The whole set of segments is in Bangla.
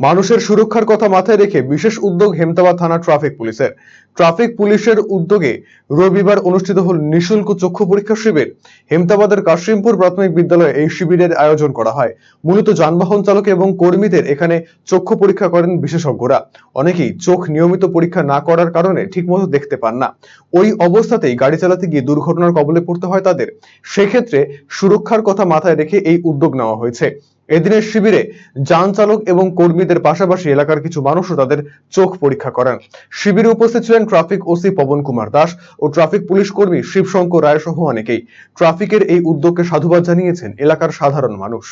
মানুষের সুরক্ষার কথা মাথায় রেখে বিশেষ উদ্যোগ হেমতাবাদ থানা ট্রাফিক পুলিশের। ট্রাফিক পুলিশের উদ্যোগে রবিবার অনুষ্ঠিত হল নিঃশুল্ক চক্ষু পরীক্ষা শিবির। হেমতাবাদের কাশিমপুর প্রাথমিক বিদ্যালয়ে এই শিবিরের আয়োজন করা হয়। মূলত যানবাহন চালক এবং কর্মীদের এখানে চক্ষু পরীক্ষা করেন বিশেষজ্ঞরা। অনেকেই চোখ নিয়মিত পরীক্ষা না করার কারণে ঠিকমতো দেখতে পান না। ওই অবস্থাতেই গাড়ি চালাতে গিয়ে দুর্ঘটনার কবলে পড়তে হয় তাদের। সেক্ষেত্রে সুরক্ষার কথা মাথায় রেখে এই উদ্যোগ নেওয়া হয়েছে। এদিনের শিবিরে যান চালক এবং কর্মীদের পাশাপাশি এলাকার কিছু মানুষও তাদের চোখ পরীক্ষা করেন। শিবিরে উপস্থিত ছিলেন ট্রাফিক ওসি পবন কুমার দাস ও ট্রাফিক পুলিশ কর্মী শিবশঙ্কর রায় সহ অনেকেই। ট্রাফিকের এই উদ্যোগকে সাধুবাদ জানিয়েছেন এলাকার সাধারণ মানুষ।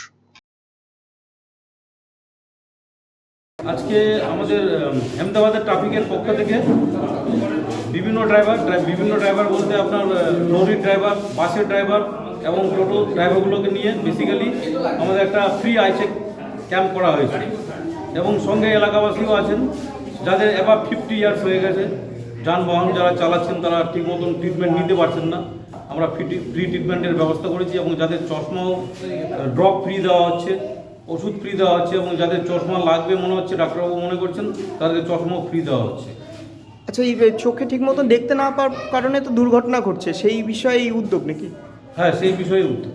আজকে আমাদের আহমেদাবাদের ট্রাফিকের পক্ষ থেকে বিভিন্ন ড্রাইভার বিভিন্ন ড্রাইভার বলতে আপনার লরির ড্রাইভার, বাসের ড্রাইভার এবং টোটো ড্রাইভারগুলোকে নিয়ে বেসিক্যালি আমাদের একটা ফ্রি আইচেক ক্যাম্প করা হয়েছে। এবং সঙ্গে এলাকাবাসীও আছেন, যাদের এবার ফিফটি ইয়ার্স হয়ে গেছে। যানবাহন যারা চালাচ্ছেন, তারা ঠিক মতন ট্রিটমেন্ট নিতে পারছেন না। আমরা ফ্রি ট্রিটমেন্টের ব্যবস্থা করেছি এবং যাদের চশমাও ড্রপ ফ্রি দেওয়া হচ্ছে, ওষুধ ফ্রি দেওয়া হচ্ছে এবং যাদের চশমা লাগবে মনে হচ্ছে ডাক্তারবাবু মনে করছেন তাদের চশমাও ফ্রি দেওয়া হচ্ছে। আচ্ছা এই চোখে ঠিক মতন দেখতে না পাওয়ার কারণে তো দুর্ঘটনা ঘটছে, সেই বিষয়ে এই উদ্যোগ নাকি? হ্যাঁ সেই বিষয়ে উত্তর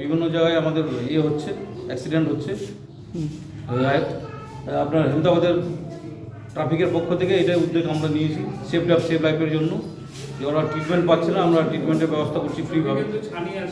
বিভিন্ন জায়গায় আমাদের ইয়ে হচ্ছে অ্যাক্সিডেন্ট হচ্ছে। আপনার হেমদাবাদের ট্রাফিকের পক্ষ থেকে এটাই উদ্যোগ আমরা নিয়েছি সেফ লাইফ সেফ লাইফের জন্য। যে ওরা ট্রিটমেন্ট পাচ্ছে না আমরা ট্রিটমেন্টের ব্যবস্থা করছি ফ্রিভাবে